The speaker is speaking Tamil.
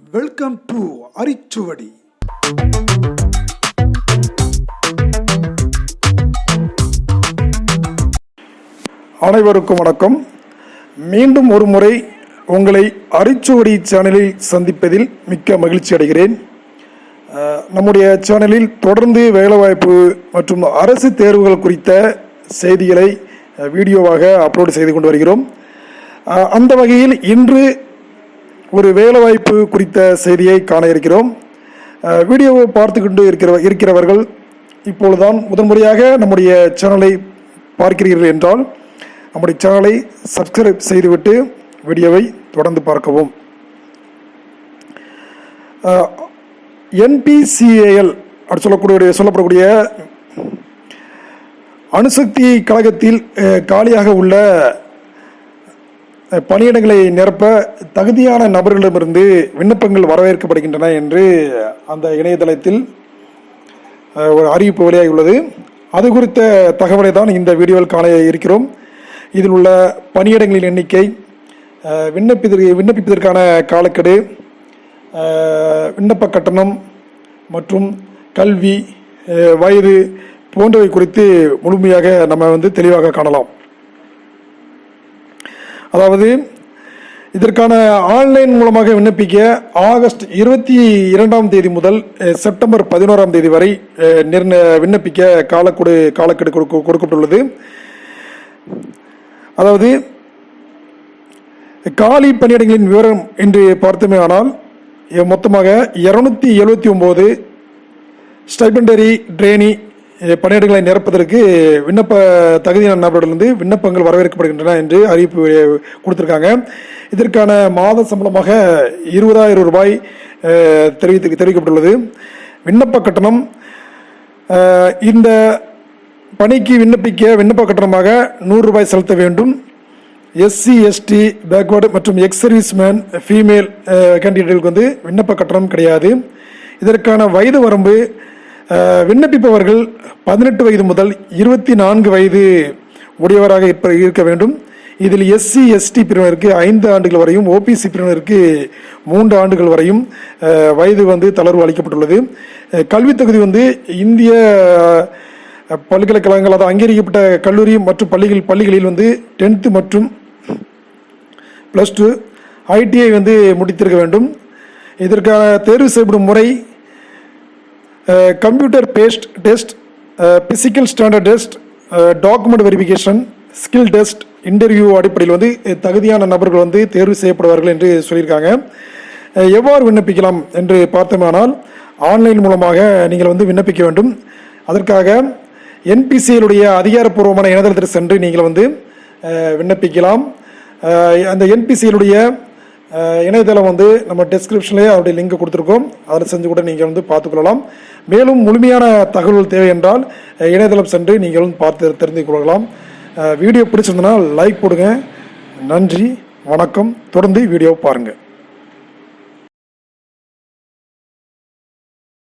Welcome to அரிச்சுவடி. அனைவருக்கும் வணக்கம். மீண்டும் ஒரு முறை உங்களை அரிச்சுவடி சேனலில் சந்திப்பதில் மிக்க மகிழ்ச்சி அடைகிறேன். நம்முடைய சேனலில் தொடர்ந்து வேலைவாய்ப்பு மற்றும் அரசு தேர்வுகள் குறித்த செய்திகளை வீடியோவாக அப்லோடு செய்து கொண்டு வருகிறோம். அந்த வகையில் இன்று ஒரு வேலைவாய்ப்பு குறித்த செய்தியை காண இருக்கிறோம். வீடியோவை பார்த்து கொண்டு இருக்கிற இருக்கிறவர்கள் இப்பொழுதுதான் முதன்முறையாக நம்முடைய சேனலை பார்க்கிறீர்கள் என்றால் நம்முடைய சேனலை சப்ஸ்கிரைப் செய்துவிட்டு வீடியோவை தொடர்ந்து பார்க்கவும். என்பிசிஏஎல் அப்படி சொல்லக்கூடிய சொல்லப்படக்கூடிய அணுசக்தி கழகத்தில் காலியாக உள்ள பணியிடங்களை நிரப்ப தகுதியான நபர்களிடமிருந்து விண்ணப்பங்கள் வரவேற்கப்படுகின்றன என்று அந்த இணையதளத்தில் ஒரு அறிவிப்பு வெளியாகியுள்ளது. அது குறித்த தகவலை தான் இந்த வீடியோவில் காண இருக்கிறோம். இதில் உள்ள பணியிடங்களின் எண்ணிக்கை விண்ணப்பிதற்கு விண்ணப்பிப்பதற்கான காலக்கெடு விண்ணப்ப கட்டணம் மற்றும் கல்வி வயது போன்றவை குறித்து முழுமையாக நம்ம வந்து தெளிவாக காணலாம். அதாவது இதற்கான ஆன்லைன் மூலமாக விண்ணப்பிக்க ஆகஸ்ட் இருபத்தி இரண்டாம் தேதி முதல் செப்டம்பர் பதினோராம் தேதி வரை நிர்ண விண்ணப்பிக்க காலக்கொடு காலக்கெடு கொடுக்கப்பட்டுள்ளது. அதாவது காலி பணியிடங்களின் விவரம் என்று பார்த்தோமே ஆனால் மொத்தமாக இருநூத்தி எழுபத்தி ஒன்பது ஸ்டைபண்டரி ட்ரெயினி பணியிடங்களை நிரப்பதற்கு விண்ணப்ப தகுதியான நபர்களிருந்து விண்ணப்பங்கள் வரவேற்கப்படுகின்றன என்று அறிவிப்பு கொடுத்துருக்காங்க. கொடுத்திருக்காங்க இதற்கான மாத சம்பளமாக இருபதாயிரம் ரூபாய் தெரிவித்து தெரிவிக்கப்பட்டுள்ளது. விண்ணப்ப கட்டணம் இந்த பணிக்கு விண்ணப்பிக்க விண்ணப்ப கட்டணமாக நூறு ரூபாய் செலுத்த வேண்டும். எஸ்சி எஸ்டி பேக்வேர்டு மற்றும் எக்ஸ் சர்வீஸ் மேன் ஃபீமேல் கேண்டிடேட்டுக்கு வந்து விண்ணப்ப கட்டணம் கிடையாது. இதற்கான வயது வரம்பு விண்ணப்பிப்பவர்கள் பதினெட்டு வயது முதல் இருபத்தி நான்கு வயது உடையவராக இருக்க வேண்டும். இதில் எஸ்சி எஸ்டி பிரிவினருக்கு ஐந்து ஆண்டுகள் வரையும் ஓபிசி பிரிவினருக்கு மூன்று ஆண்டுகள் வரையும் வயது வந்து தளர்வு அளிக்கப்பட்டுள்ளது. கல்வித் தகுதி வந்து இந்திய பல்கலைக்கழகங்கள் அதாவது அங்கீகரிக்கப்பட்ட கல்லூரி மற்றும் பள்ளிகள் பள்ளிகளில் வந்து டென்த்து மற்றும் ப்ளஸ் டூ ஐடிஐ வந்து முடித்திருக்க வேண்டும். இதற்கான தேர்வு செய்யப்படும் முறை computer based test physical standard test document verification skill test interview அடிப்படையில் வந்து தகுதியான நபர்கள் வந்து தேர்வு செய்யப்படுவார்கள் என்று சொல்லியிருக்காங்க. எவ்வாறு விண்ணப்பிக்கலாம் என்று பார்த்தோமானால் ஆன்லைன் மூலமாக நீங்கள் வந்து விண்ணப்பிக்க வேண்டும். அதற்காக என்பிசியிலுடைய அதிகாரப்பூர்வமான இணையதளத்தில் சென்று நீங்கள் வந்து விண்ணப்பிக்கலாம். அந்த என்பிசியிலுடைய இணையதளம் வந்து நம்ம டிஸ்கிரிப்ஷன்லேயே அவருடைய லிங்க் கொடுத்துருக்கோம். அதில் செஞ்சு கூட நீங்கள் வந்து பார்த்துக்கொள்ளலாம். மேலும் முழுமையான தகவல் தேவை என்றால் இணையதளம் சென்று நீங்கள் வந்து பார்த்து தெரிந்து கொள்ளலாம். வீடியோ பிடிச்சிருந்தனா லைக் போடுங்க. நன்றி வணக்கம். தொடர்ந்து வீடியோ பாருங்கள்